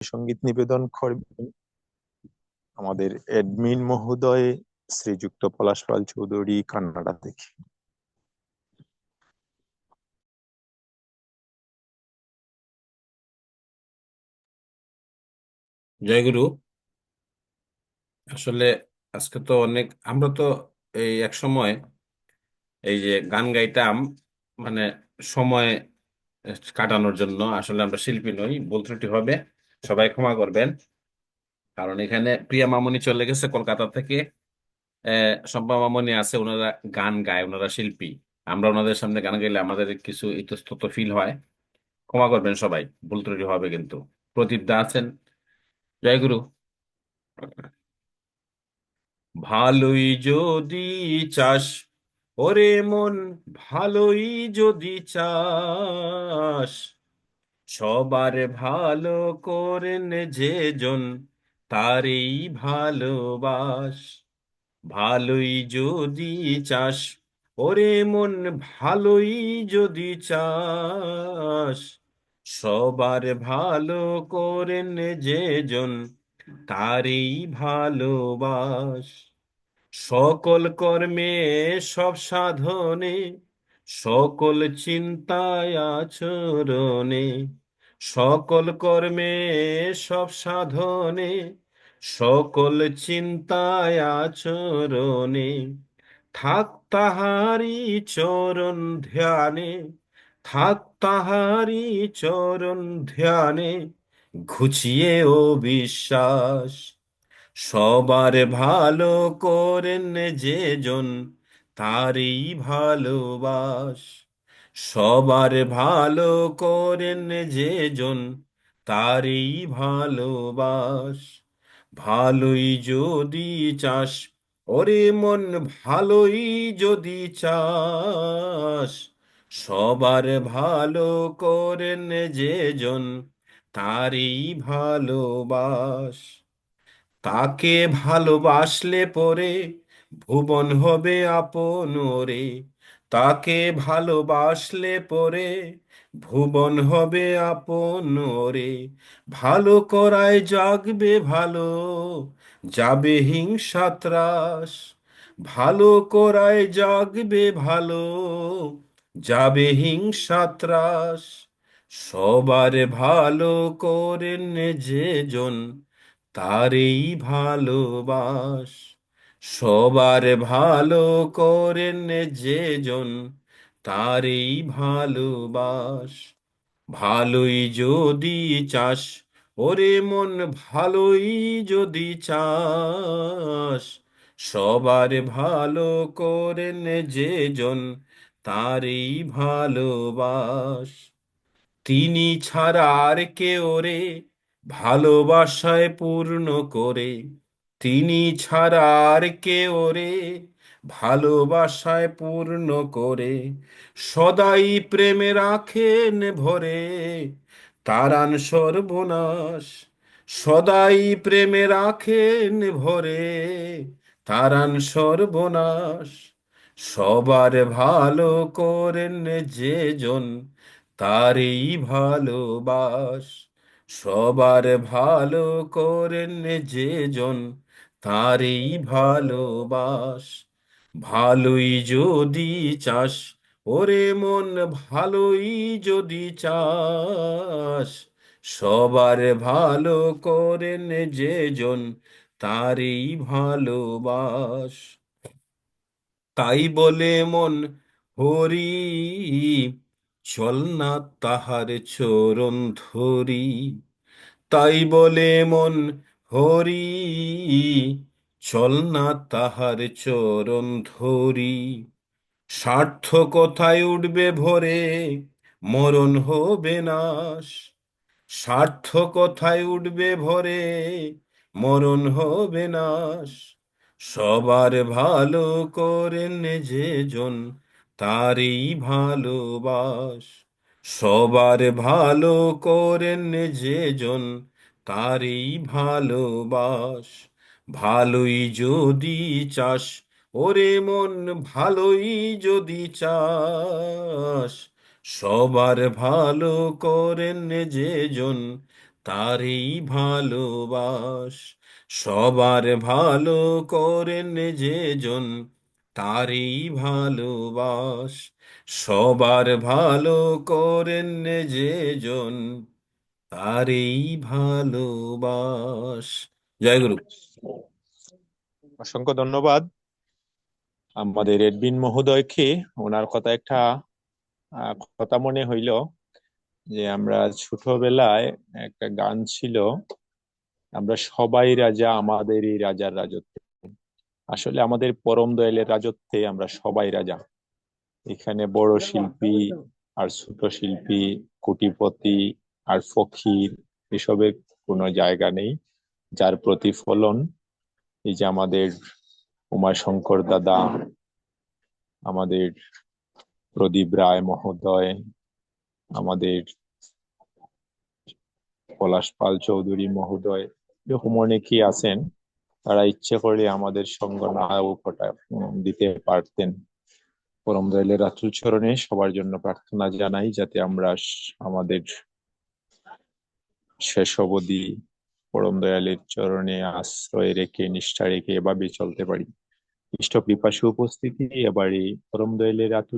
সংগীত নিবেদন করবেন। আমাদের অ্যাডমিন মহোদয়, শ্রীযুক্ত পলাশ পাল চৌধুরী, কান্নাডা থেকে। জয়গুরু আসলে আজকে তো অনেক, আমরা তো এই এক সময় এই যে গান গাইতাম মানে সময় কাটানোর জন্য। আসলে আমরা শিল্পী নই ত্রুটি হবে। সবাই ক্ষমা করবেন। কারণ এখানে প্রিয়া মামনি চলে গেছে কলকাতা থেকে। শম্পা মামনি আছে, ওনারা গান গায়, ওনারা শিল্পী। আমরা ওনাদের সামনে গান গাইলে আমাদের কিছু ইতস্তত ফিল হয়। ক্ষমা করবেন সবাই, ভুল ত্রুটি হবে কিন্তু। প্রদীপ দা আছেন। জয়গুরু। ভালোই যদি চাস, ওরে মন ভালোই যদি চাস। সবার ভালো করেন যে জন, তারই ভালোবাস। ভালোই যদি চাস, ওরে মন ভালোই যদি চাস। সবার ভালো করেন যে জন, তারই ভালোবাস। সকল কর্মে সব সাধনে সকল চিন্তায় আচরণে, সকল কর্মে, সব সাধনে, সকল চিন্তায় আচরণে, থাক তাহারি চরণ ধ্যানে, থাক তাহারি চরণ ধ্যানে, ঘুচিয়ে ও বিশ্বাস। সবার ভালো করেন যে জন তারই ভালোবাস সবার ভালো করেন যে জন, তারই ভালোবাস ভালোই যদি চাস, ওরে মন ভালোই যদি চাস। সবার ভালো করেন যে জন, তারই ভালোবাস তাকে ভালোবাসলে পরে ভুবন হবে আপন রে তাকে ভালোবাসলে পরে ভুবন হবে আপন রে ভালো করায় জাগবে, ভালো যাবে হিংসা ত্রাস। ভালো করায় জাগবে, ভালো যাবে হিংসা ত্রাস। সবার ভালো করেন যে জন, তারই ভালোবাস। সবার ভালো করেন যে জন, তারই ভালোবাস। ভালোই যদি চাস, ওরে মন ভালোই যদি চাস। সবার ভালো করেন যে জন, তারই ভালোবাস। তিনি ছাড়া আর কেউ রে ভালোবাসায় পূর্ণ করে। তিনি ছাড়া আর কেউ রে ভালোবাসায় পূর্ণ করে। সদাই প্রেমে রাখেন ভরে, তারান সর্বনাশ। সদাই প্রেমে রাখেন ভরে, তারান সর্বনাশ। সবার ভালো করেন যে জন তারই ভালোবাস। সবার ভালো করেন যে জন তারই ভালোবাস, ভালোই যদি চাস, ওরে মন ভালোই যদি চাস। সবার ভালো করেন যে জন তারই ভালোবাস। তাই বলে মন হরি, চল না তাহার চরণ ধরি। তাই বলে মন হরি, চল না তাহার চরণ ধরি। স্বার্থ কোথায় উঠবে ভরে, মরণ হবে নাশ। স্বার্থ কোথায় উঠবে ভরে, মরণ হবে নাশ। সবার ভালো করেন যে জন, তারই ভালোবাস। সবার ভালো করেন যে জন তারই ভালোবাস, ভালোই যদি চাস, ওরে মন ভালোই যদি চাস। সবার ভালো করেন যে জন তারই ভালোবাস। সবার ভালো করেন যেজন, তারই ভালোবাস। সবার ভালো করেন তারই ভালোবাস। জয় গুরু। অসংখ্য ধন্যবাদ। আমাদের এডবিন মহোদয়কে ওনার কথা একটা কথা মনে হইল যে আমরা ছোটবেলায় একটা গান ছিল, আমরা সবাই রাজা, আমাদেরই রাজার রাজত্বে। আসলে আমাদের পরম দয়ালের রাজত্বে আমরা সবাই রাজা। এখানে বড় শিল্পী আর ছোট শিল্পী, কোটিপতি আর ফকির এসবের কোনো জায়গা নেই, যার প্রতিফলন এই যে আমাদের উমাশঙ্কর দাদা, আমাদের প্রদীপ রায় মহোদয়, আমাদের পলাশ পাল চৌধুরী মহোদয়, এরকম অনেকেই আছেন, তারা ইচ্ছে করলে আমাদের সঙ্গ নায়কটা দিতে পারতেন। পরম দয়ালের রাতুল চরণে সবার জন্য প্রার্থনা জানাই, যাতে আমরা আমাদের শেষ অবধি পরম দয়ালের চরণে আশ্রয় রেখে, নিষ্ঠা রেখে এভাবে চলতে পারি। ইষ্ট কৃপাশু উপস্থিতি, এবারে পরম দয়ালের রাতুল